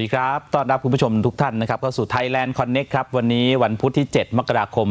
วัสดีครับ ต้อนรับคุณผู้ชมทุกท่านนะครับเข้าสู่ Thailand Connect ครับ วันนี้วันพุธที่ 7 มกราคม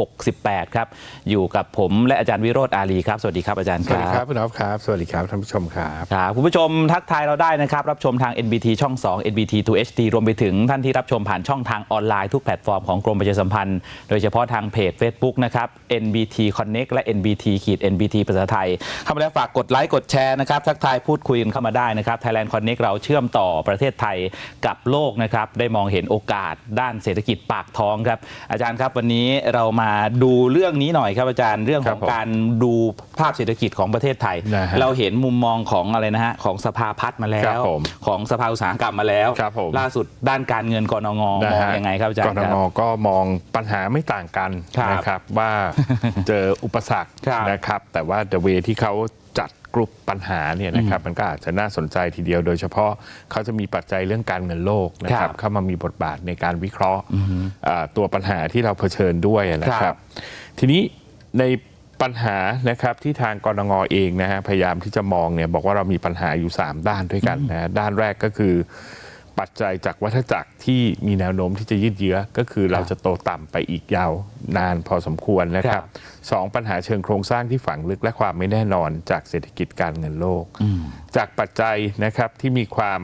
2568 ครับ อยู่กับผมและอาจารย์วิโรธอาลีครับ สวัสดีครับอาจารย์สควัสรัดีครับบคุณอ๊อฟครับ สวัสดีครับท่านผู้ชมครับครับคุณผู้ชมทักทายเราได้นะครับ รับชมทาง NBT ช่อง 2 NBT 2 HD รวมไปถึงท่านที่รับชมผ่านช่องทางออนไลน์ทุกแพลตฟอร์มของกรมประชาสัมพันธ์ โดยเฉพาะทางเพจ Facebook นะครับ NBT Connect และ NBT ขีด NBT ภาษาไทยเข้ามาแล้วฝากกดไลค์กดแชร์นะครับทักทายพูดคุยกันเข้ามาได้นะครับ Thailand Connect เราเชื่อมต่อประเทศไทยกับโลกนะครับได้มองเห็นโอกาสด้านเศรษฐกิจปากท้องครับอาจารย์ครับวันนี้เรามาดูเรื่องนี้หน่อยครับอาจารย์เรื่องคขรัอบงผมการดูภาพเศรษฐกิจของประเทศไทยนะฮะเราเห็นมุมมองของอะไรนะฮะของสภาพัฒน์มาแล้ครัวบผมของสภาอุตสาหกรรมมาแล้วครับผมล่าสุดด้านการเงินกรงงนะมองฮะยังไงครับอาจารกย์รคนรับงก็มองปัญหาไม่ต่างกันครับนะครับว่าเจออุปสรรคครับนะครับ แต่ว่า the way ที่เขาจัด กลุ่มปัญหาเนี่ยนะครับมันก็อาจจะน่าสนใจทีเดียว โดยเฉพาะเขาจะมีปัจจัยเรื่องการเงินโลกนะคครัรับบเข้ามามีบทบาทในการวิเคราะห์อ่าตัวปัญหาที่เราเผชิญด้วยนะคครัรับบทีนี้ในปัญหานะครับที่ทางกรงเองนะฮะพยายามที่จะมองเนี่ยบอกว่าเรามีปัญหาอยู่ 3 ด้านด้วยกันนะฮะด้านแรกก็คือ ปัจจัยจากวัฏจักรที่มีแนวโน้มที่จะยืดเยื้อ ก็คือเราจะโตต่ำไปอีกยาวนานพอสมควรนะคครัรับบสองปัญหาเชิงโครงสร้างที่ฝังลึกและความไม่แน่นอนจากเศรษฐกิจการเงินโลก จากปัจจัยนะครับที่มีความ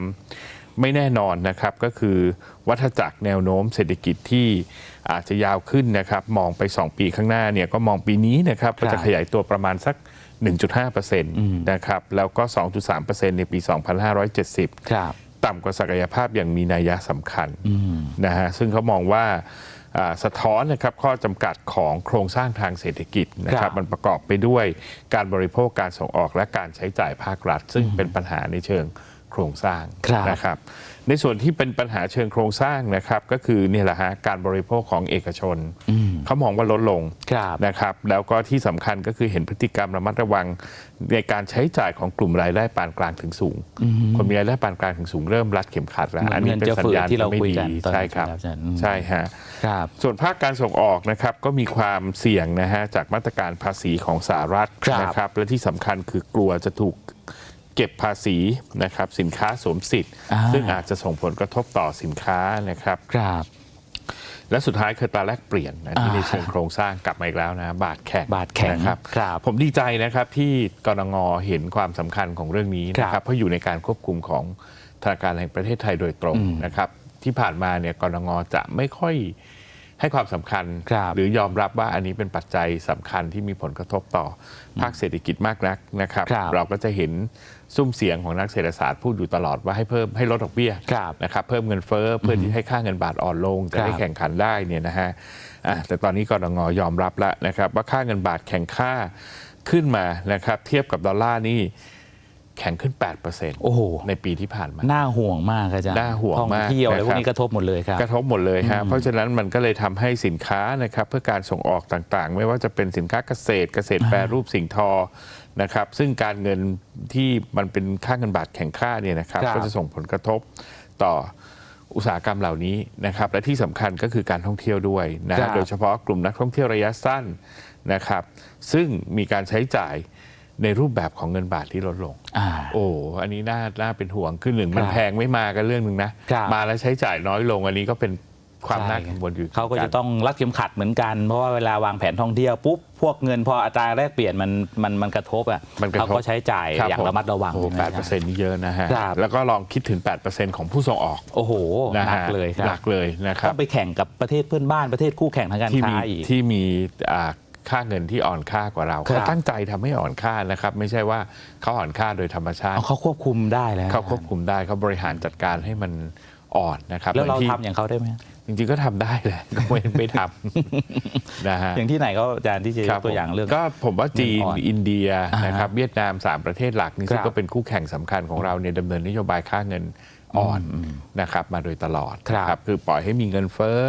ไม่แน่นอนนะครับก็คือวัฏจักรแนวโน้มเศรษฐกิจที่อาจจะยาวขึ้นนะครับ มองไป 2 ปีข้างหน้าเนี่ยก็มองปีนี้นะครับก็จะขยายตัวประมาณสัก 1.5%นะครับแล้วก็ 2.3%ในปี 2570ครับ ต่ำกว่าศักยภาพอย่างมีนัยยะสำคัญนะฮะซึ่งเขามองว่าอ่าสะท้อนนะครับข้อจำกัดของโครงสร้างทางเศรษฐกิจนะคครัรับบมันประกอบไปด้วยการบริโภคการส่งออกและการใช้จ่ายภาครัฐ ซึ่งเป็นปัญหาในเชิง โครงสร้างครับนะครับ ในส่วนที่เป็นปัญหาเชิงโครงสร้างนะครับ ก็คือเนี่ยแหละฮะการบริโภคของเอกชน เขามองว่าลดลงครับนะครับ แล้วก็ที่สำคัญก็คือเห็นพฤติกรรมระมัดระวังในการใช้จ่ายของกลุ่มรายได้ปานกลางถึงสูง คนมีรายได้ปานกลางถึงสูงเริ่มรัดเข็มขัดแล้วเหมือนอันนี้เป็นสัญญาณเงินจะฝืดที่เราไม่คุยดีกันตอนใช่ครับอาจารย์อืมใช่ฮะครับส่วนภาคการส่งออกนะครับก็มีความเสี่ยงนะฮะจากมาตรการภาษีของสหรัฐครับนะครับและที่สำคัญคือกลัวจะถูก เก็บภาษีนะครับสินค้าสวมสิทธิ์อ่าซึ่งอาจจะส่งผลกระทบต่อสินค้านะครับครับและสุดท้ายคือตราแลกเปลี่ยนนะที่อ่าในเชิงโครงสร้างกลับมาอีกแล้วนะบาทแข็งบาทแข็งนะครับครับผมดีใจนะครับที่กรงงเห็นความสำคัญของเรื่องนี้นะคครัรับบเพราะอยู่ในการควบคุมของธนาคารแห่งประเทศไทยโดยตรงนะครับที่ผ่านมาเนี่ยกรงงจะไม่ค่อย ให้ความสำคัญครับหรือยอมรับว่าอันนี้เป็นปัจจัยสำคัญที่มีผลกระทบต่อภาคเศรษฐกิจมากนักนะครับครับเราก็จะเห็นซุ้มเสียงของนักเศรษฐศาสตร์พูดอยู่ตลอดว่าให้เพิ่มให้ลดดอกเบี้ยครับนะครับเพิ่มเงินเฟ้อเพื่อที่ให้ค่าเงินบาทอ่อนลงจะได้ครับแข่งขันได้เนี่ยนะฮะอะแต่ตอนนี้กรงยอมรับแล้วนะครับว่าค่าเงินบาทแข่งค่าขึ้นมานะครับเทียบกับดอลลาร์นี่ แข่งขึ้น 8%โอ้โห ในปีที่ผ่านมา น่าห่วงมากอาจารย์น่าห่วงมากท่องเที่ยวอะไรนะครับพวกนี้กระทบหมดเลยครับ กระทบหมดเลยฮะเพราะฉะนั้นมันก็เลยทำให้สินค้านะครับเพื่อการส่งออกต่างๆ ไม่ว่าจะเป็นสินค้าเกษตร เกษตรแปรรูปสิ่งทอนะครับซึ่งการเงินที่มันเป็นค่าเงินบาทแข่งค่าเนี่ยนะครับครับก็จะส่งผลกระทบต่ออุตสาหกรรมเหล่านี้นะครับและที่สำคัญก็คือการท่องเที่ยวด้วยนะครัฮะบโดยเฉพาะกลุ่มนักท่องเที่ยวระยะสั้นนะครับซึ่งมีการใช้จ่าย ในรูปแบบของเงินบาทที่ลดลงอ่าโอ้ อันนี้น่าน่าเป็นห่วงคือหนึ่งครับมันแพงไม่มากันเรื่องหนึ่งนะครับมาแล้วใช้จ่ายน้อยลงอันนี้ก็เป็นความใช่น่ากังวลอยู่เขาก็จะต้องรัดเข็มขัดเหมือนกัน เพราะว่าเวลาวางแผนท่องเที่ยวปุ๊บพวกเงินพออัตราแลกเปลี่ยนมันมันมันกระทบอะมันกระทบเขาก็ใช้จ่ายคบอย่างระมัดระวังโอ้แปดเปอร์เซ็นต์นี่เยอะนะฮะครับแล้วก็ลองคิดถึง 8%ของผู้ส่งออก โอ้โหนะหนักฮะเลยคหรันับกเลยนะคต้รัอบงไปแข่งกับประเทศเพื่อนบ้านประเทศคู่แข่งทางการที่ค้ามีอีกที่มีอ่า ค่าเงินที่อ่อนค่ากว่าเราครับเขาตั้งใจทำให้อ่อนค่านะครับ ไม่ใช่ว่าเขาอ่อนค่าโดยธรรมชาติเอาเขาควบคุมได้แล้วเขาควบคุมได้เขาบริหารจัดการให้มันอ่อนนะครับแล้วเราโดยที่ทำอย่างเขาได้ไหมจริงๆก็ทำได้แหละก็ไม่ไม่ทำนะฮะอย่างที่ไหนก็อาจารย์ที่จะยครักบตัวอย่างเรื่อง ก็ผมว่าจีนเงินอ่อนอินเดียอ่าฮะนะครับเวียดนาม 3 ประเทศหลักนี่ซึ่คงรับก็เป็นคู่แข่งสำคัญของเราเนี่ยดำเนินนโยบายค่าเงินอ่อนนะครับมาโดยตลอดครับนะคือปล่อยให้มีเงินเฟ้อ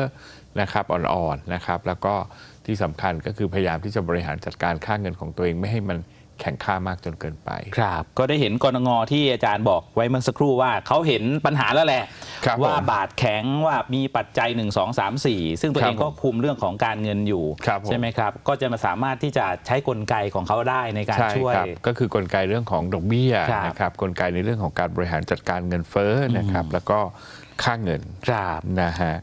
นะครับอ่อนๆนะครับ แล้วก็ ที่สำคัญก็คือพยายามที่จะบริหารจัดการค่าเงินของตัวเองไม่ให้มันแข่งข้ามากจนเกินไป ครับ ก็ได้เห็นกรงที่อาจารย์บอกไว้เมื่อสักครู่ว่าเขาเห็นปัญหาแล้วแหละครับว่าผมบาทแข็งว่ามีปัจจัย 1 2 3 4 ซึ่งตัวครัเอบงก็ผมคุมเรื่องของการเงินอยู่ครับผมใช่ไหมครับ ก็จะมาสามารถที่จะใช้กลไกของเขาได้ในการใช่ช่วยครับก็คือกลไกเรื่องของดอกเบี้ยครับนะครับกลไกในเรื่องของการบริหารจัดการเงินเฟ้อนะครับแล้วก็ค่าเงินครับนะฮะ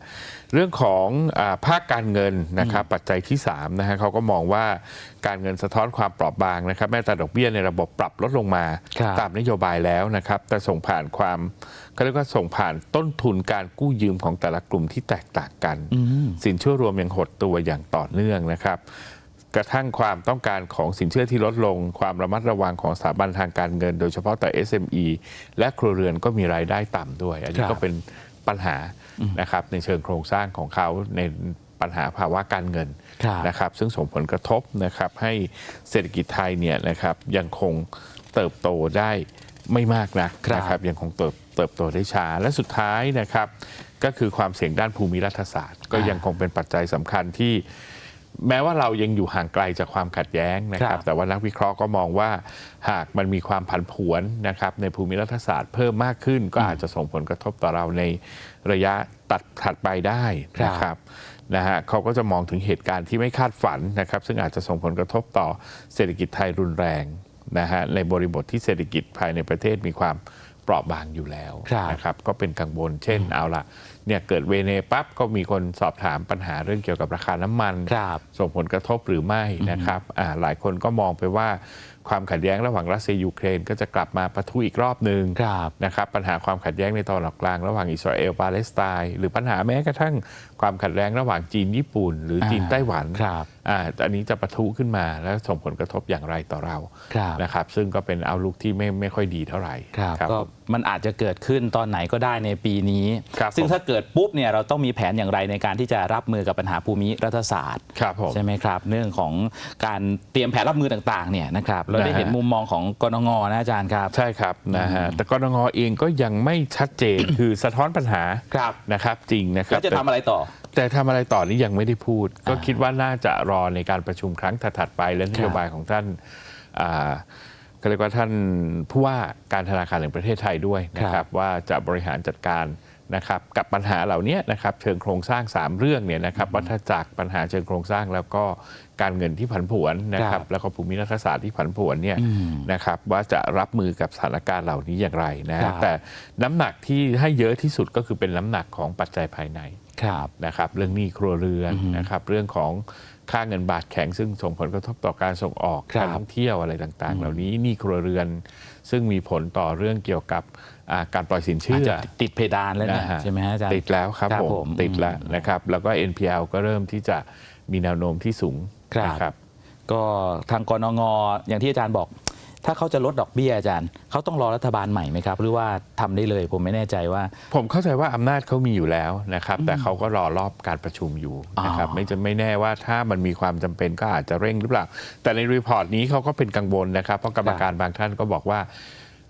เรื่องของอาภาคการเงินนะครับปัจจัยที่3นะฮะเขาก็มองว่าการเงินสะท้อนความเปราะบางนะครับแม้แต่ดอกเบี้ยในระบบปรับลดลงมาครับตามนโยบายแล้วนะครับ แต่ส่งผ่านความเขาเรียกว่าส่งผ่านต้นทุนการกู้ยืมของแต่ละกลุ่มที่แตกต่างกัน สินเชื่อรวมยังหดตัวอย่างต่อเนื่องนะครับกระทั่งความต้องการของสินเชื่อที่ลดลง ความระมัดระวังของสถาบันทางการเงิน โดยเฉพาะแต่ SME และครัวเรือนก็มีรายได้ต่ำด้วย อันนี้ครับก็เป็น ปัญหานะครับในเชิงโครงสร้างของเขาในปัญหาภาวะการเงินครับนะครับซึ่งส่งผลกระทบนะครับให้เศรษฐกิจไทยเนี่ยนะครับยังคงเติบโตได้ไม่มากนักครับนะครับยังคงเติบเติบโตได้ช้าและสุดท้ายนะครับ ก็คือความเสี่ยงด้านภูมิรัฐศาสตร์ ก็ยังคงเป็นปัจจัยสำคัญที่ แม้ว่าเรายังอยู่ห่างไกลจากความขัดแย้งนะคครัรับบแต่ว่านักวิเคราะห์ก็มองว่า หากมันมีความผันผวนนะครับในภูมิรัฐศาสตร์เพิ่มมากขึ้น ก็อาจจะส่งผลกระทบต่อเราในระยะตัดถัดไปได้นะครับนะฮะเขาก็จะมองถึงเหตุการณ์ที่ไม่คาดฝันนะครับ ซึ่งอาจจะส่งผลกระทบต่อเศรษฐกิจไทยรุนแรงนะฮะในบริบทที่เศรษฐกิจภายในประเทศมีความ เปราะบางอยู่แล้วครับนะครับก็เป็นกังวลเช่นเอาละเนี่ยเกิดเวเนปั๊บก็มีคนสอบถามปัญหาเรื่องเกี่ยวกับราคาน้ำมันครับส่งผลกระทบหรือไม่นะครับอ่าหลายคนก็มองไปว่า ความขัดแย้งระหว่างรัสเซียยูเครนก็จะกลับมาปะทุอีกรอบหนึ่งครับนะครับปัญหาความขัดแย้งในตะวันออกกลาง ระหว่างอิสราเอลปาเลสไตน์หรือปัญหาแม้กระทั่งความขัดแย้งระหว่างจีนญี่ปุ่น หรือจีนอ่าไต้หวันครับอ่าอันนี้จะปะทุขึ้นมาแล้วส่งผลกระทบอย่างไรต่อเราครับนะครับซึ่งก็เป็นเอาลุกที่ไม่ไม่ค่อยดีเท่าไหร่ครับครับก็ผมมันอาจจะเกิดขึ้นตอนไหนก็ได้ในปีนี้ครับซึ่งผมถ้าเกิดปุ๊บเนี่ยเราต้องมีแผนอย่างไรในการที่จะรับมือกับปัญหาภูมิรัฐศาสตร์ครับผมใช่ไหมครับ เรื่องของการเตรียมแผนรับมือต่างๆเนี่ยนะครับเราได้นะฮะเห็นมุมมองของกรงนะอาจารย์ครับ ใช่ครับนะฮะแต่กรงเองก็ยังไม่ชัดเจนคือสะท้อนปัญหาครับนะครับจริงนะครัแล้บวจะทำอะไรต่อ แต่ทำอะไรต่อนี้ยังไม่ได้พูด ก็คิดว่าน่าจะรอในการประชุมครั้งถัดๆไปและนโยบายของท่านอ่าก็เรียกว่าท่านผู้ว่าการธนาคารแห่งประเทศไทยด้วยนะคครัรับบว่าจะบริหารจัดการ นะครับกับปัญหาเหล่านี้นะครับเชิงโครงสร้าง 3 เรื่องเนี่ยนะครับวัฏจักรปัญหาเชิงโครงสร้างแล้วก็การเงินที่ผันผวนนะคครัรับบแล้วก็ภูมิรัฐศาสตร์ที่ผันผวนเนี่ยนะครับว่าจะรับมือกับสถานการณ์เหล่านี้อย่างไรนะครัฮะบแต่น้ำหนักที่ให้เยอะที่สุดก็คือเป็นน้ำหนักของปัจจัยภายในครับนะครับเรื่องหนี้ครัวเรือนนะครับเรื่องของค่าเงินบาทแข็งซึ่งส่งผลกระทบต่อการส่งออกครับการท่องเที่ยวอะไรต่าง ๆ เหล่านี้หนี้ครัวเรือน ซึ่งมีผลต่อเรื่องเกี่ยวกับอ่า การปล่อยสินอาจเชื่อจะติดเพดานแล้วนะนะฮะใช่ไหมฮะอาจารย์ติดแล้วครับครับผมผมติดแล้วนะครับ แล้วก็ NPL ก็เริ่มที่จะมีแนวโน้มที่สูงครับนะครับก็ทางกรงอย่างที่อาจารย์บอก ถ้าเขาจะลดดอกเบี้ยอาจารย์เขาต้องรอรัฐบาลใหม่ไหมครับ หรือว่าทำได้เลยผมไม่แน่ใจว่า ผมเข้าใจว่าอำนาจเขามีอยู่แล้วนะครับ แต่เขาก็รอรอบการประชุมอยู่นะครับอ๋อไม่จะไม่แน่ว่าถ้ามันมีความจำเป็นก็อาจจะเร่งหรือเปล่า แต่ในรีพอร์ตนี้เขาก็เป็นกังวลนะครับ เพราะกรรมการบางท่านก็บอกว่า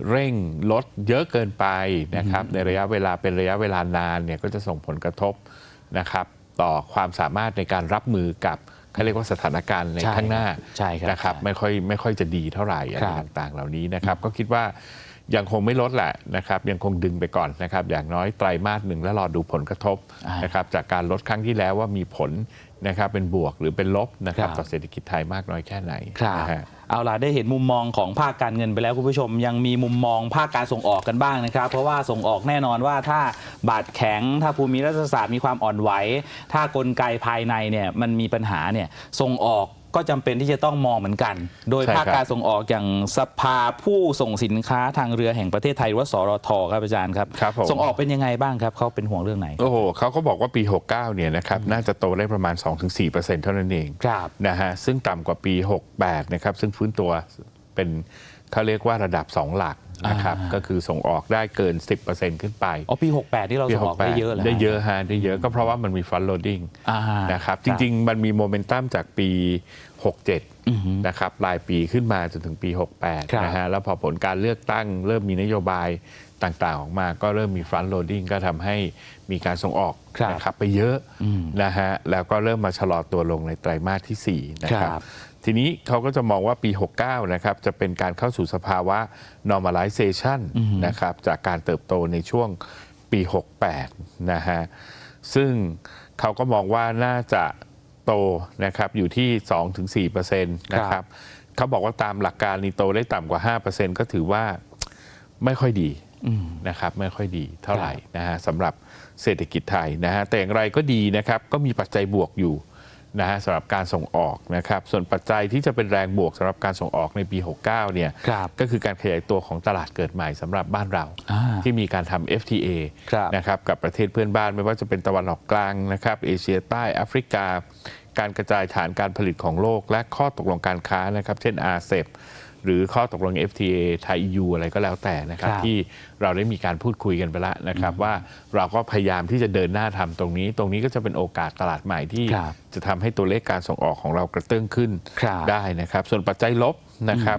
เร่งลดเยอะเกินไปนะครับในระยะเวลาเป็นระยะเวลานานเนี่ยก็จะส่งผลกระทบนะครับต่อความสามารถในการรับมือกับเขาเรียกว่าสถานการณ์ในใช่ข้างหน้าใช่ครับนะครับใช่ไม่ค่อยไม่ค่อยจะดีเท่าไหร่อะไรครับต่างๆ เหล่านี้นะครับ ก็คิดว่ายังคงไม่ลดแหละนะครับยังคงดึงไปก่อนนะครับ อย่างน้อยไตรมาสหนึ่งแล้วรอดูผลกระทบอ่านนะครับจากการลดครั้งที่แล้วว่ามีผล นะครับเป็นบวกหรือเป็นลบนะครับครับ ต่อเศรษฐกิจไทยมากน้อยแค่ไหนครับนะฮะ เอาล่ะได้เห็นมุมมองของภาคการเงินไปแล้วคุณผู้ชม ยังมีมุมมองภาคการส่งออกกันบ้างนะครับ เพราะว่าส่งออกแน่นอนว่าถ้าบาทแข็ง ถ้าภูมิรัฐศาสตร์มีความอ่อนไหว ถ้ากลไกภายในเนี่ยมันมีปัญหาเนี่ยส่งออก ก็จำเป็นที่จะต้องมองเหมือนกัน โดยใช่ครับภาคการส่งออกอย่างสภาผู้ส่งสินค้าทางเรือแห่งประเทศไทยหรือว่าสรทครับอาจารย์ครับ ครับผม ส่งออกเป็นยังไงบ้างครับเขาเป็นห่วงเรื่องไหน โอ้โหเขาก็บอกว่าปี 69 เนี่ยนะครับ น่าจะโตได้ประมาณ 2-4%เท่านั้นเองครับ นะฮะ ซึ่งต่ำกว่าปี 68 นะครับ ซึ่งฟื้นตัวเป็น เขาเรียกว่าระดับ 2 หลักนะครับอ่าก็คือส่งออกได้เกิน 10%ขึ้นไปอ๋อปี 68 ที่เราส่งออกได้เยอะเหรอฮะได้เยอะฮะได้เยอะก็เพราะว่ามันมีฟันโ l ดดิ้งอ่านะครับจริง ๆ มันมีโมเมนตัมจากปี 67 นะครับปลายปีขึ้นมาจนถึงปีครับ68 นะฮะแล้วพอผลการเลือกตั้ง เริ่มมีนโยบายต่างๆ ออกมาก็เริ่มมีฟันโ l ดดิ้งก็ทำให้มีการส่งออกครับนะครับไปเยอะนะฮะแล้วก็เริ่มมาชะลอตัวลงในไตรมาสที่ 4 นะครัครับบ ทีนี้เขาก็จะมองว่าปี 69 นะครับ จะเป็นการเข้าสู่สภาวะ normalization นะครับ จากการเติบโตในช่วงปี 68 นะฮะ ซึ่งเขาก็มองว่าน่าจะโตนะครับอยู่ที่ 2-4%นะครับเขาบอกว่าตามหลักการนี่โตได้ต่ำกว่า 5%ก็ถือว่าไม่ค่อยดีนะครับไม่ค่อยดีเท่าไหร่นะฮะสำหรับเศรษฐกิจไทยนะฮะแต่อย่างไรก็ดีนะครับ ก็มีปัจจัยบวกอยู่ นะฮะสำหรับการส่งออกนะครับ ส่วนปัจจัยที่จะเป็นแรงบวกสำหรับการส่งออกในปี 69 เนี่ยครับก็คือการขยายตัวของตลาดเกิดใหม่สำหรับบ้านเราอ่าที่มีการทำ FTA ครับนะครับกับประเทศเพื่อนบ้านไม่ว่าจะเป็นตะวันออกกลางนะครับเอเชียใต้แอฟริกา การกระจายฐานการผลิตของโลก และข้อตกลงการค้านะครับ เช่น RCEP หรือข้อตกลง FTA ไทย EU อะไรก็แล้วแต่นะครับครับ ที่เราได้มีการพูดคุยกันไปแล้วนะครับ ว่าเราก็พยายามที่จะเดินหน้าทำตรงนี้ ตรงนี้ก็จะเป็นโอกาสตลาดใหม่ที่ครับจะทำให้ตัวเลขการส่งออกของเรากระเตื้องขึ้นครับได้นะครับ ส่วนปัจจัยลบนะครับ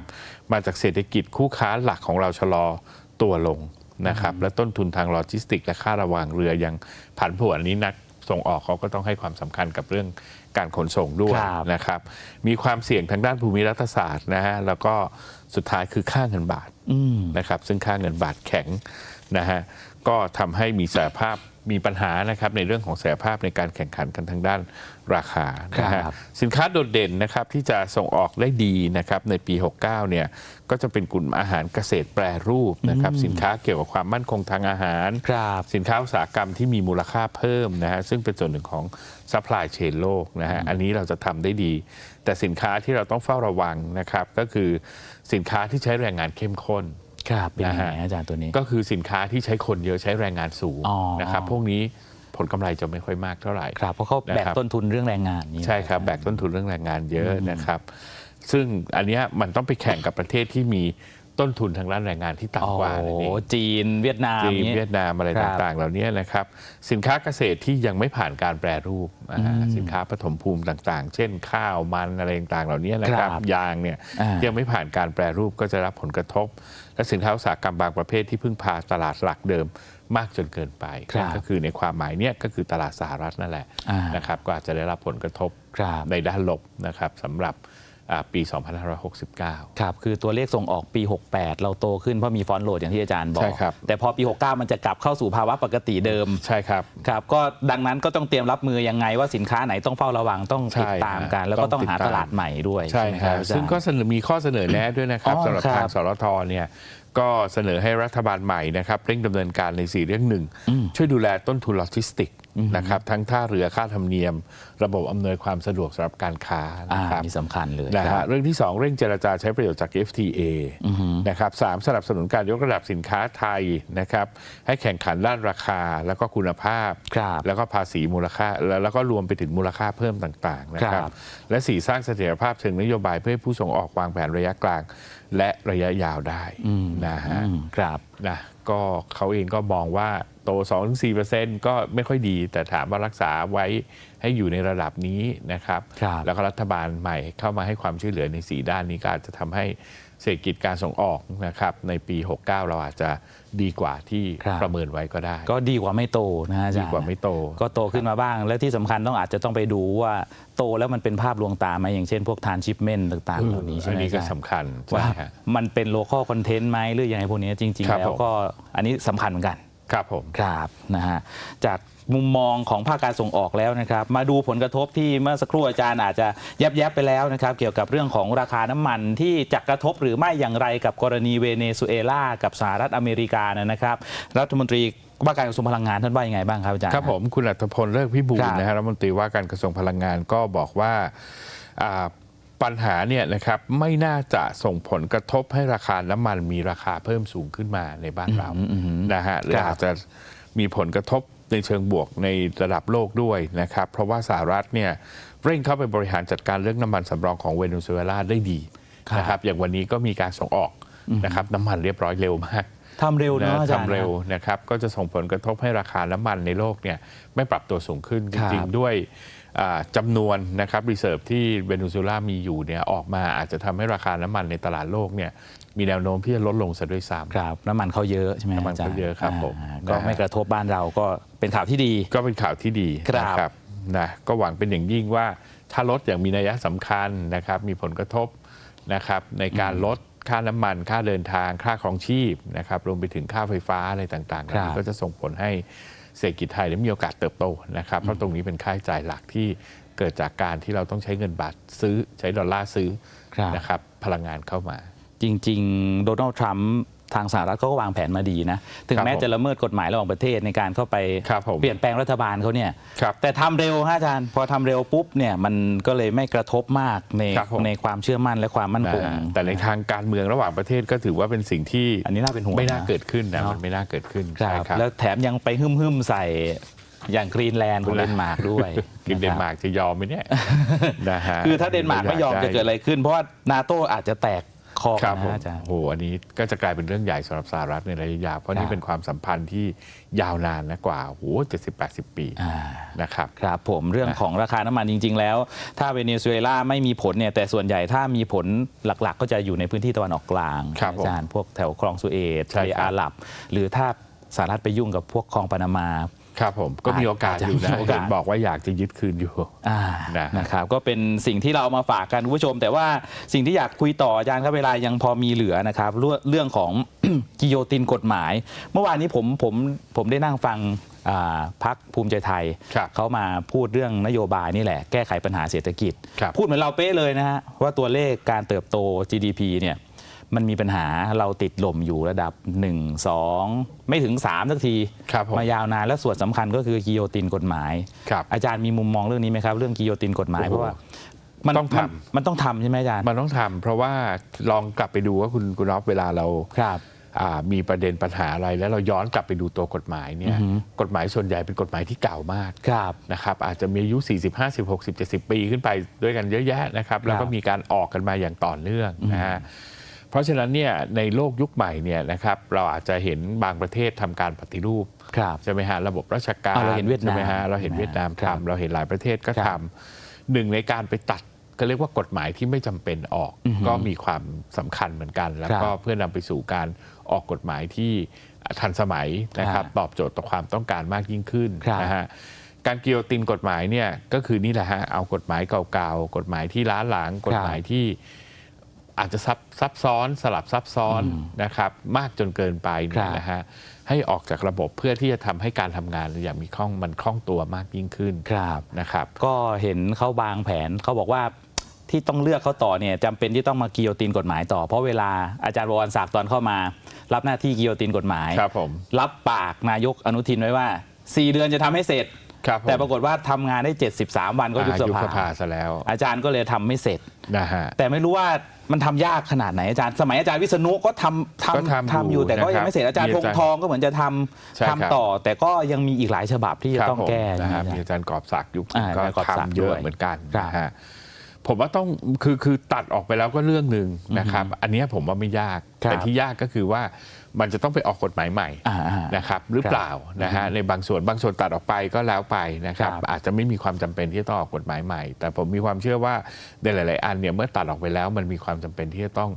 มาจากเศรษฐกิจคู่ค้าหลักของเราชะลอตัวลงนะครับและต้นทุนทางโลจิสติก และค่าระวางเรือยังผันผวนอันนี้นักส่งออกเขาก็ต้องให้ความสำคัญกับเรื่อง การขนส่งด้วยครับนะครับ มีความเสี่ยงทางด้านภูมิรัฐศาสตร์นะฮะแล้วก็สุดท้ายคือค่าเงินบาทอืมนะครับ ซึ่งค่าเงินบาทแข็งนะฮะก็ทำให้มีศักยภาพมีปัญหานะครับในเรื่องของศักยภาพในการแข่งขันกันทางด้าน ราคานะฮะครับสินค้าโดดเด่นนะครับที่จะส่งออกได้ดีนะครับในปี 69 เนี่ยก็จะเป็นกลุ่มอาหารเกษตรแปรรูปนะครับสินค้าเกี่ยวกับความมั่นคงทางอาหารครับสินค้าอุตสาหกรรมที่มีมูลค่าเพิ่มนะฮะซึ่งเป็นส่วนหนึ่งของซัพพลายเชนโลกนะฮะอันนี้เราจะทำได้ดี แต่สินค้าที่เราต้องเฝ้าระวังนะครับก็คือสินค้าที่ใช้แรงงานเข้มข้นครับเป็นยังไงนะฮะอาจารย์ตัวนี้ก็คือสินค้าที่ใช้คนเยอะใช้แรงงานสูงอ๋อนะครับพวกนี้ ผลกำไรจะไม่ค่อยมากเท่าไหร่ครับเพราะเขาแบกนะครับต้นทุนเรื่องแรงงานนี่ใช่ครับแบกต้นทุนเรื่องแรงงานเยอะนะครับ ซึ่งอันเนี้ยมันต้องไปแข่งกับประเทศที่มี ต้นทุนทางด้านแรงงานที่โอ้ต่ำกว่านั่นเองจีนเวียดนามจีนนี้เวียดนามอะไรครับต่างๆ เหล่านี้นะครับ สินค้าเกษตรที่ยังไม่ผ่านการแปรรูปอ่าสินค้าปฐมภูมิต่างๆ เช่น ข้าวมันอะไรต่างๆ เหล่านี้นะครับครับยางเนี่ยอ่ายัยังไม่ผ่านการแปรรูปก็จะรับผลกระทบ และสินค้าอุตสาหกรรมบางประเภทที่พึ่งพาตลาดหลักเดิมมากจนเกินไปครับนั่นก็คือในความหมายเนี้ยก็คือตลาดสหรัฐนั่นแหละอ่านนะครับก็อาจจะได้รับผลกระทบครับในด้านลบนะครับสำหรับอ่า ปี 2569 ครับ คือตัวเลขส่งออกปี 68 เราโตขึ้นเพราะมีฟอนต์โหลดอย่างที่อาจารย์บอใช่กครับแต่พอปี 69 มันจะกลับเข้าสู่ภาวะปกติเดิม ใช่ครับ ครับ ก็ดังนั้นก็ต้องเตรียมรับมือยังไงว่าสินค้าไหนต้องเฝ้าระวังต้องติดใช่ตามกันฮะแล้วก็ต้องหาต้องติดตามตลาดใหม่ด้วยใช่ไหมครับอาจารย์ซึ่งก็เสนอมีข้อเสนอแนะด้วยนะครับอ๋อสำหรับครับทางสรทเนี่ยก็เสนอให้รัฐบาลใหม่นะครับเร่งดำเนินการในสี่เรื่องหนึ่งช่วยดูแลต้นทุนโลจิสติก นะครับทั้งท่าเรือค่าธรรมเนียม ระบบอำนวยความสะดวกสำหรับการค้าอ่านะครับนี่สำคัญเลยนะครัฮะบเรื่องที่ 2 เร่งเจรจาใช้ประโยชน์จาก FTA นะครับสามสนับสนุนการยกระดับสินค้าไทยนะครับให้แข่งขันด้านราคาแล้วก็คุณภาพครับแล้วก็ภาษีมูลค่าแล้วแล้วก็รวมไปถึงมูลค่าเพิ่มต่างๆนะคครัรับบและสี่สร้างเสถียรภาพเชิงนโยบายเพื่อให้ผู้ส่งออกวางแผนระยะกลาง และระยะยาวได้นะฮะอืมครับนะก็เขาเองก็มองว่า โต 2-4%ก็ไม่ค่อยดี แต่ถามว่ารักษาไว้ให้อยู่ในระดับนี้นะครับ ครับแล้วก็รัฐบาลใหม่เข้ามาให้ความช่วยเหลือใน 4 ด้านนี้ก็อาจจะทำให้เศรษฐกิจการส่งออกนะครับในปี 69 เราอาจจะดีกว่าที่ครับ ประเมินไว้ก็ได้ก็ดีกว่าไม่โตนะอาจารย์ดีกว่าไม่โต ก็โตขึ้นมาบ้าง และที่สำคัญต้องอาจจะต้องไปดูว่าโตแล้วมันเป็นภาพลวงตาไหมอย่างเช่นพวกทานชิปเมนต่างๆเหล่านี้ใช่อัไหนมนี้ก็อาจารย์ สำคัญว่าใช่ฮะ มันเป็นโลคอลคอนเทนต์ไหมหรือยังไงพวกนี้จริง ครัๆ บแล้วผมก็อันนี้สำคัญเหมือนกัน ครับผมครับนะฮะจากมุมมองของภาคการส่งออกแล้วนะครับ มาดูผลกระทบที่เมื่อสักครู่อาจารย์อาจจะแยบแยบๆไปแล้วนะครับ เกี่ยวกับเรื่องของราคาน้ำมันที่จะกระทบหรือไม่อย่างไรกับกรณีเวเนซุเอลากับสหรัฐอเมริกานะครับ รัฐมนตรีว่าการกระทรวงพลังงานท่านว่ายังไงบ้างครับอาจารย์ครับผมคุณอัตพลเลิกพิบูลครับนะฮะรัฐมนตรีว่าการกระทรวงพลังงานก็บอกว่าอ่า ปัญหาเนี่ยนะครับไม่น่าจะส่งผลกระทบให้ราคาน้ำมันมีราคาเพิ่มสูงขึ้นมาในบ้านเรานะฮะหรือครับอาจจะมีผลกระทบในเชิงบวกในระดับโลกด้วยนะครับ เพราะว่าสหรัฐเนี่ยเร่งเข้าไปบริหารจัดการเรื่องน้ำมันสำรองของเวเนซุเอลาได้ดีครับนะครับอย่างวันนี้ก็มีการส่งออกนะครับน้ำมันเรียบร้อยเร็วมากทำเร็วเนอะอาจารย์ทำเร็วนะครับก็จะส่งผลกระทบให้ราคาน้ำมันในโลกเนี่ยไม่ปรับตัวสูงขึ้นจครับริงๆด้วยอ่า จำนวนนะครับรีเซิร์ฟที่เวเนซุเอลามีอยู่เนี่ยออกมาอาจจะทำให้ราคาน้ำมันในตลาดโลกเนี่ยมีแนวโน้มที่จะลดลงซะด้วยซ้ำครับน้ำมันเขาเยอะใช่ไหมน้ำมันอาจารย์เขาเยอะครับผมอ่าก็นะฮะไม่กระทบบ้านเราก็เป็นข่าวที่ดี ก็เป็นข่าวที่ดีครับนะครับนะก็หวังเป็นอย่างยิ่งว่าถ้าลดอย่างมีนัยสำคัญนะครับ มีผลกระทบนะครับในการลดค่าน้ำมัน ค่าเดินทาง ค่าครองชีพนะครับรวมไปถึงค่าไฟฟ้าอะไรต่างๆครับอันนี้ก็จะส่งผลให้ เศรษฐกิจไทยได้มีโอกาสเติบโตนะครับเพราะตรงนี้เป็นค่าใช้จ่ายหลักที่เกิดจากการที่เราต้องใช้เงินบาทซื้อใช้ดอลลาร์ซื้อครับนะครับพลังงานเข้ามา จริง ๆ โดนัลด์ทรัมป์ ทางสหรัฐเขาก็วางแผนมาดีนะ ถึงครับแม้ผมจะละเมิดกฎหมายระหว่างประเทศในการเข้าไปครับผมเปลี่ยนแปลงรัฐบาลเขาเนี่ยครับแต่ทำเร็วฮะอาจารย์พอทำเร็วปุ๊บเนี่ยมันก็เลยไม่กระทบมากในครับผมในความเชื่อมั่นและความมั่นนะคงฮะแต่ในทางการเมืองระหว่างประเทศก็ถือว่าเป็นสิ่งที่อันนี้น่าเป็นห่วงไม่น่านะเกิดขึ้นนะเนอะมันไม่น่าเกิดขึ้นครัใช่บครับแล้วแถมยังไปหึ่มหึมๆใส่อย่างกรีนแลนด์ของเดนมาร์กด้วยกินเดนมาะคร์กจะยอมไหมเนี่ยนะฮะบคือถ้าเดนมาร์กไม่ยอมจะเกิดอะไรขึ้น เพราะว่านาโตอาจจะแตก คอคกัรันบผมนะอาจารย์ โอ้โหอันนี้ก็จะกลายเป็นเรื่องใหญ่สำหรับสหรัฐในระยะยาวเพราะครันี่บเป็นความสัมพันธ์ที่ยาวนานนะกว่าโอ้โหเจ็ดสิบแปดสิบปีอ่า นะครับ ครับผมเรื่องของราคาน้ำมันจริง ๆ แล้ว ถ้าเวเนซุเอลาไม่มีผลเนี่ยแต่ส่วนใหญ่ถ้ามีผลหลักๆ ก็จะอยู่ในพื้นที่ตะวันออกกลางครับผมอาจารย์พวกแถวคลองสุเอตใช่ทะเลครับอาหรับ หรือถ้าสหรัฐไปยุ่งกับพวกคลองปานามา ครับผมก็มีโอกาสอยู่นะอาจจะมีโอกาสเห็นบอกว่าอยากจะยึดคืนอยู่อ่านะฮะนะครับก็เป็นสิ่งที่เรามาฝากกันคุณผู้ชม แต่ว่าสิ่งที่อยากคุยต่ออาจารย์ครับเวลายังพอมีเหลือนะครับเรื่องเรื่องของกิโยตินกฎหมาย เมื่อวานนี้ผมผมผมได้นั่งฟังอ่าพักภูมิใจไทยครับเขามาพูดเรื่องนโยบายนี่แหละ แก้ไขปัญหาเศรษฐกิจครับพูดเหมือนเราเป๊ะเลยนะฮะว่าตัวเลขการเติบโต GDP เนี่ย มันมีปัญหาเราติดลมอยู่ระดับ 1 2 ไม่ถึง 3 สักทีครับผมายาวนานและส่วนสำคัญก็คือกิโยตินกฎหมาย ครับอาจารย์มีมุมมองเรื่องนี้ไหมครับเรื่องกิโยตินกฎหมายโอ้โหเพราะว่ามันต้องทำ มันมันต้องทำใช่ไหมอาจารย์มันต้องทำเพราะว่าลองกลับไปดูว่าคุณคุณอ๊อฟเวลาเราครับ อ่ามีประเด็นปัญหาอะไร แล้วเราย้อนกลับไปดูตัวกฎหมายเนี่ยกฎหมายส่วนใหญ่เป็นกฎหมายที่เก่ามาก ครับ นะครับอาจจะมีอายุ 40 50 60 70 ปีขึ้นไปด้วยกันเยอะแยะนะครับ แล้วก็มีการออกกันมาอย่างต่อเนื่องนะฮะ เพราะฉะนั้นเนี่ยในโลกยุคใหม่เนี่ยนะครับเราอาจจะเห็นบางประเทศทำการปฏิรูปครับใช่ไหมฮะระบบราชการอ่าเราเห็นเวียดนามใช่ไหมฮะเราเห็นเวียดนามครับทำเราเห็นหลายประเทศก็ครัทำบหนึ่งในการไปตัดก็เรียกว่ากฎหมายที่ไม่จำเป็นออก ก็มีความสำคัญเหมือนกัน แล้วก็ครับเพื่อนำไปสู่การออกกฎหมายที่ทันสมัยนะครับครับตอบโจทย์ต่อความต้องการมากยิ่งขึ้นครับนะฮะการกิโยตินกฎหมายเนี่ยก็คือนี่แหละฮะเอากฎหมายเก่าๆกฎหมายที่ล้าหลังกฎหมายที่ อาจจะซับซับซ้อนสลับซับซ้อนนะครับ มากจนเกินไปเนี่ครัยบนะฮะให้ออกจากระบบเพื่อที่จะทำให้การทำงานอย่างมีคล่องมันคล่องตัวมากยิ่งขึ้นครับนะครับ ก็เห็นเขาบางแผนเขาบอกว่าที่ต้องเลือกเขาต่อเนี่ยจำเป็นที่ต้องมากิโยตินกฎหมายต่อ เพราะเวลาอาจารย์บวรศักดิ์ตอนเข้ามา รับหน้าที่กิโยตินกฎหมายครับผมรับปากนายกอนุทินไว้ว่า 4 เดือนจะทำให้เสร็จ ครับผม แต่ปรากฏว่าทำงานได้ 73 วันก็ยุบสอ่ายุบสภาภาซะแล้วอาจารย์ก็เลยทำไม่เสร็จ นะฮะ แต่ไม่รู้ว่ามันทำยากขนาดไหนอาจารย์ สมัยอาจารย์วิษณุก็ทำก็ทำทำทำอยู่อยู่แต่ก็ยังนะครับไม่เสร็จอาจารย์มีธอางจารย์ทองก็เหมือนจะทำใช่ครับ ทำต่อ แต่ก็ยังมีอีกหลายฉบับที่จะครับต้องผมแก้นะฮะนะมีอาจารย์กอบศักดิ์ยุคอ่าก็อาจารย์กอบศักดิ์ทำเยด้อะวยเหมือนกันครับ นะฮะ ผมว่าต้องคือคือตัดออกไปแล้วก็เรื่องหนึ่งนะครับ อันเนี้ยผมว่าไม่ยากครับแต่ที่ยากก็คือว่ามันจะต้องไปออกกฎหมายใหม่อ่าอ่านะครับหรือเปล่านะฮะในบางส่วนบางส่วนตัดออกไปก็แล้วไปนะครับครับอาจจะไม่มีความจำเป็นที่จะต้องออกกฎหมายใหม่ แต่ผมมีความเชื่อว่าในหลาย ๆ อันเนี่ยเมื่อตัดออกไปแล้วมันมีความจำเป็นที่จะต้อง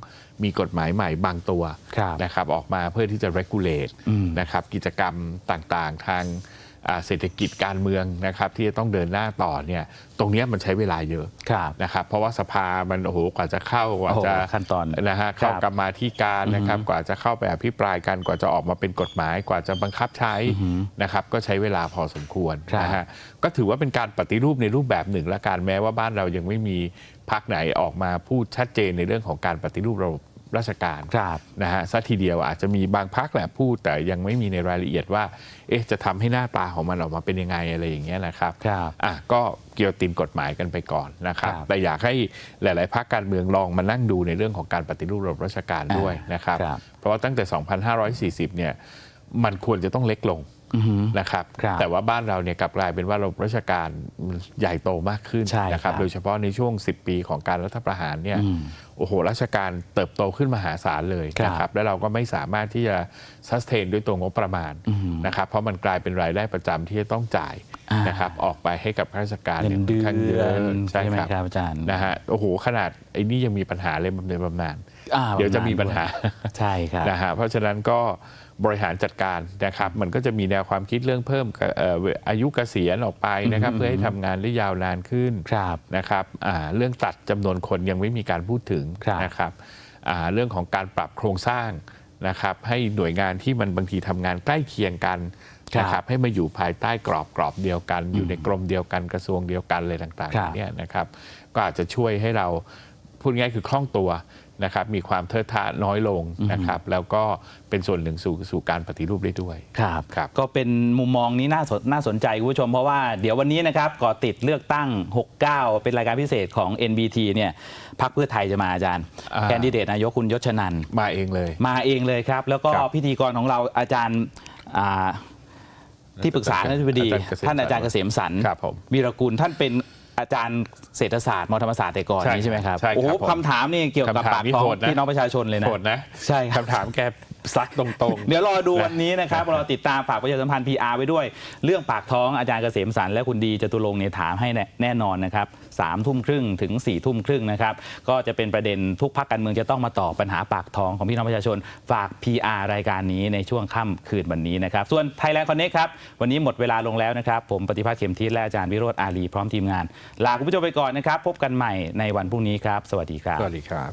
มีกฎหมายใหม่บางตัวครับนะครับออกมาเพื่อที่จะ regulate อืมนะครับกิจกรรมต่าง ๆ ทางอ่า เศรษฐกิจการเมืองนะครับที่จะต้องเดินหน้าต่อเนี่ยตรงเนี้ยมันใช้เวลาเยอะครับนะครับเพราะว่าสภามันโอ้โหกว่าจะเข้ากว่าโอ้โหจะขั้นตอนนะฮะครัเข้าบกรรมาธิการนะครับกว่าจะเข้าไปอภิปรายกันกว่าจะออกมาเป็นกฎหมายกว่าจะบังคับใช้นะครับก็ใช้เวลาพอสมควรครับนะฮะก็ถือว่าเป็นการปฏิรูปในรูปแบบหนึ่งละกันแม้ว่าบ้านเรายังไม่มีพักไหนออกมาพูดชัดเจนในเรื่องของการปฏิรูประบบ ราชการครับนะฮะซะทีเดียวอาจจะมีบางพักแหละพูดแต่ยังไม่มีในรายละเอียดว่า เอ๊ะจะทำให้หน้าตาของมันออกมาเป็นยังไงอะไรอย่างเงี้ยนะครับครับอะก็เกี่ยวตินกฎหมายกันไปก่อนนะครับครับแต่อยากให้หลาย ๆพักการเมืองลองมานั่งดูในเรื่องของการปฏิรูประบบราชการด้วยนะครับครับเพราะว่าตั้งแต่ 2540 เนี่ยมันควรจะต้องเล็กลง นะครับครับ แต่ว่าบ้านเราเนี่ยกลับกลายเป็นว่าระบบราชการมันใหญ่โตมากขึ้นใช่นะครับครับ โดยเฉพาะในช่วง 10 ปีของการรัฐประหารเนี่ยโอ้โหราชการเติบโตขึ้นมหาศาลเลยครับนะครับ แล้วเราก็ไม่สามารถที่จะซัสเทนด้วยตัวงบประมาณนะครับ เพราะมันกลายเป็นรายได้ประจำที่จะต้องจ่ายอ่านนะครับ ออกไปให้กับข้าราชการเงินยค่เดืข้างเยออะนใช่ใช่ไหมครับครับอาจารย์นะฮะโอ้โหขนาดไอ้นี่ยังมีปัญหาเลยบำเหน็จบำนาญอ่า เดี๋ยวจะมีปัญหาใช่ครับนะฮะเพราะฉะนั้นก็บริหารจัดการนะครับ มันก็จะมีแนวความคิดเรื่องเพิ่มเอ่ออายุเกษียณออกไปนะครับ เพื่อให้ทำงานได้ยาวนานขึ้นครับนะครับอ่าเรื่องตัดจำนวนคนยังไม่มีการพูดถึงครับนะครับอ่าเรื่องของการปรับโครงสร้างนะครับ ให้หน่วยงานที่มันบางทีทำงานใกล้เคียงกันนะครับให้มาอยู่ภายใต้กรอบกรอบเดียวกัน อยู่ในกรมเดียวกันกระทรวงเดียวกันเลยต่างครับๆเนี่ยนะครับ ก็อาจจะช่วยให้เราพูดง่ายๆคือคล่องตัว นะครับมีความเทิดทะน้อยลงนะครับแล้วก็เป็นส่วนหนึ่งสู่สู่การปฏิรูปได้ด้วยครับครับก็เป็นมุมมองนี้น่าสนน่าสนใจคุณผู้ชมเพราะว่าเดี๋ยววันนี้นะครับก่อติดเลือกตั้ง 69 เป็นรายการพิเศษของ NBT เนี่ยพักเพื่อไทยจะมาอาจารย์อ่าแคนดิเดตนายกคุณยศชนันท์มาเองเลย มาเองเลยครับ แล้วก็ครับพิธีกรของเราอาจารย์อ่าที่ปรึกษาอาจารย์ท่านธิบดีอาจารย์เกษมท่านอาจารย์เกษมสันต์ครับผมวีรกุลท่านเป็น อาจารย์เศรษฐศาสตร์มอธรรมศาสตร์แต่ก่อนใช่นี้ใช่ไหมครับใช่ครับโอ้โหผมคำถามนี่เกี่ยวกับคำถามปากนี่ท้อโหงดนะ พี่น้องประชาชนเลยนะ โหดนะใช่ครับ คำถามแก ซักตรงๆ เดี๋ยวรอดูวันนี้นะครับเราติดตามฝากประชาสัมพันธ์ PR ไว้ด้วย เรื่องปากท้องอาจารย์เกษมสันต์และคุณดีจตุรงค์เนี่ยถามให้แน่แน่นอนนะครับสามทุ่มครึ่งถึง4ี่ทุ่มครึ่งนะครับ ก็จะเป็นประเด็นทุกพักการเมืองจะต้องมาตอบปัญหาปากท้องของพี่น้องประชาชน ฝาก PR รายการนี้ในช่วงค่ำคืนวันนี้นะครับ ส่วน Thailand Connect ครับ วันนี้หมดเวลาลงแล้วนะครับ ผมปฏิภาคเข็มทิศและอาจารย์วิโรธอาลีพร้อมทีมงาน ลาคุณผู้ชมไปก่อนนะครับ พบกันใหม่ในวันพรุ่งนี้ครับ สวัสดีครับ สวัสดีครับ